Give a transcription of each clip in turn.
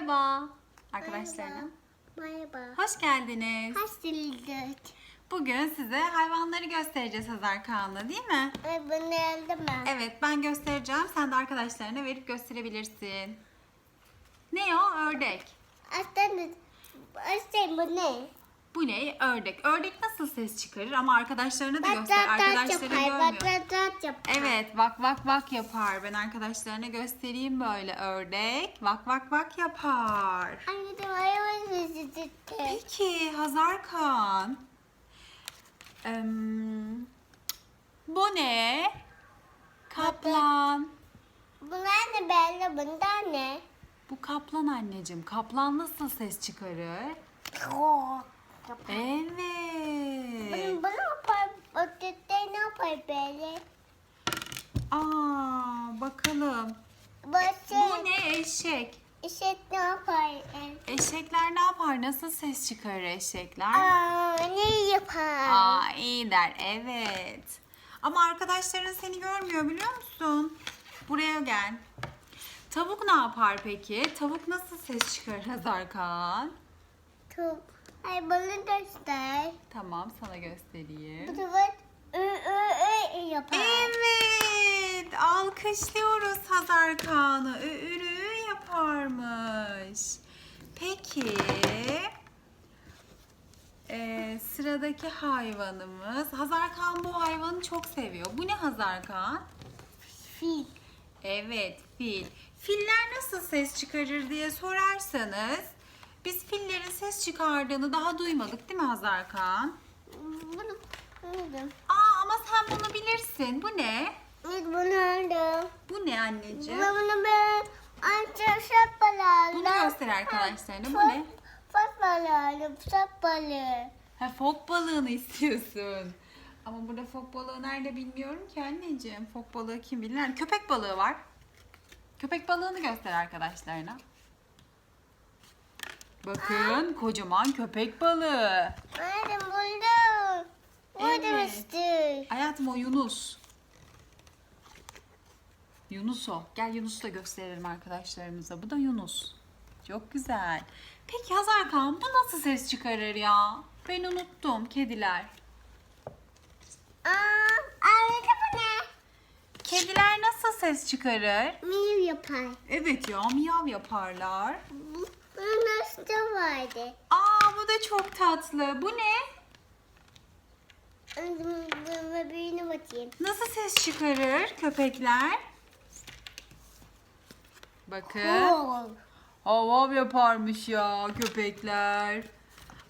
Merhaba arkadaşlarına. Merhaba. Hoş geldiniz. Hoş bulduk. Bugün size hayvanları göstereceğiz Hazar Kaan'la değil mi? Ve bunu aldım ben. Evet ben göstereceğim. Sen de arkadaşlarına verip gösterebilirsin. Ne o? Ördek. Aslında aslında bu ne? Bu ne? Ördek. Ördek nasıl ses çıkarır ama arkadaşlarına da göster. Arkadaşları yapar. Görmüyor. yapar. Evet vak vak vak yapar. Ben arkadaşlarına göstereyim böyle ördek. Vak vak vak yapar. Anne de sesi. Peki Hazar Kaan. Em, bu ne? Kaplan. Bunlar ne belli bundan ne? Bu kaplan anneciğim. Kaplan nasıl ses çıkarır? Çok. Evet. Bunu, bunu yapar. O tütte ne yapar böyle? Aa, bakalım. Bu Bu şey. ne? Eşek. İşte ne yapar? Eşekler ne yapar? Nasıl ses çıkarır eşekler? Aa, ne yapar? Aa, iyi der. Evet. Ama arkadaşların seni görmüyor biliyor musun? Buraya gel. Tavuk ne yapar peki? Tavuk nasıl ses çıkarır Hazar Kaan? Ay bunu göster. Tamam sana göstereyim. Bu. Ü ü ü yapar. Evet. Alkışlıyoruz Hazar Kaan'ı. Ürü yaparmış. Peki. Ee, sıradaki hayvanımız. Hazar Kaan bu hayvanı çok seviyor. Bu ne Hazar Kaan? Fil. Evet fil. Filler nasıl ses çıkarır diye sorarsanız biz fillerin ses çıkardığını daha duymadık değil mi Hazar Kaan? Bunu aldım. Aa ama sen bunu bilirsin. Bu ne? Evet bunu aldım. Bu ne anneciğim? Bunu bunu ben anca şapkalı aldım. Bunu göster arkadaşlarına. Bu ne? Fok balığı. Fok balığı. Ha fok balığını istiyorsun. Ama burada fok balığı nerede bilmiyorum ki anneciğim. Fok balığı kim bilir? Köpek balığı var. Köpek balığını göster arkadaşlarına. Bakın kocaman köpek balığı. Aldım buldum. Buldum Evet. işte. Hayatım o Yunus. Yunus o. Gel Yunus'u da gösterelim arkadaşlarımıza. Bu da Yunus. Çok güzel. Peki Hazar Kaan bu nasıl ses çıkarır ya? Ben unuttum kediler. Aa, aldım bu ne? Kediler nasıl ses çıkarır? Miyav yapar. Evet ya miyav yaparlar. Bu, bunun üstü vardı. Aa bu da çok tatlı. Bu ne? Birine bakayım. Nasıl ses çıkarır köpekler? Bakın. Kol. Havav yaparmış ya köpekler.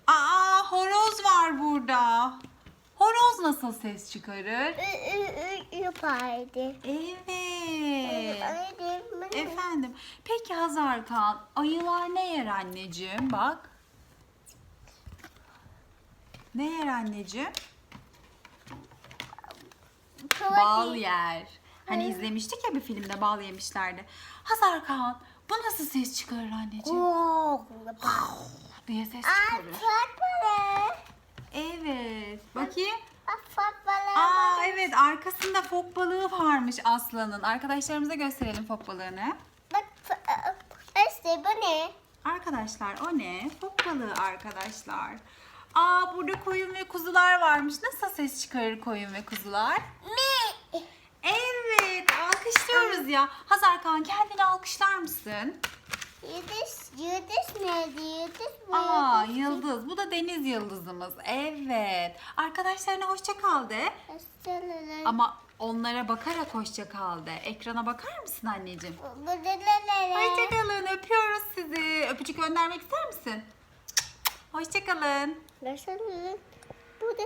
Aa horoz var burada. Horoz nasıl ses çıkarır? Yapardı. Evet. Efendim. Peki Hazar Kaan, ayılar ne yer anneciğim? Bak. Ne yer anneciğim? Bal yer. Hani izlemiştik ya bir filmde bal yemişlerdi. Hazar Kaan, bu nasıl ses çıkarır anneciğim? Kol. diye ses çıkarır. Evet. Bakayım. Bak fok balığı. Aa var. evet arkasında fok balığı varmış aslanın. Arkadaşlarımıza gösterelim fok balığını. Bak f- e, işte bu ne? Arkadaşlar o ne? Fok balığı arkadaşlar. Aa burada koyun ve kuzular varmış. Nasıl ses çıkarır koyun ve kuzular? Mi. Evet alkışlıyoruz ya. Hazar Kaan kendini alkışlar mısın? Yıldız, yıldız nerede? Yıldız mı? Aa yıldız. Bu da deniz yıldızımız. Evet. Arkadaşlarına hoşça kal de. Hastalılar. Ama onlara bakarak hoşça kal de. Ekrana bakar mısın anneciğim? Burada neler? Hoşçakalın. Öpüyoruz sizi. Öpücük göndermek ister misin? Hoşçakalın. Hastalılar. Burada.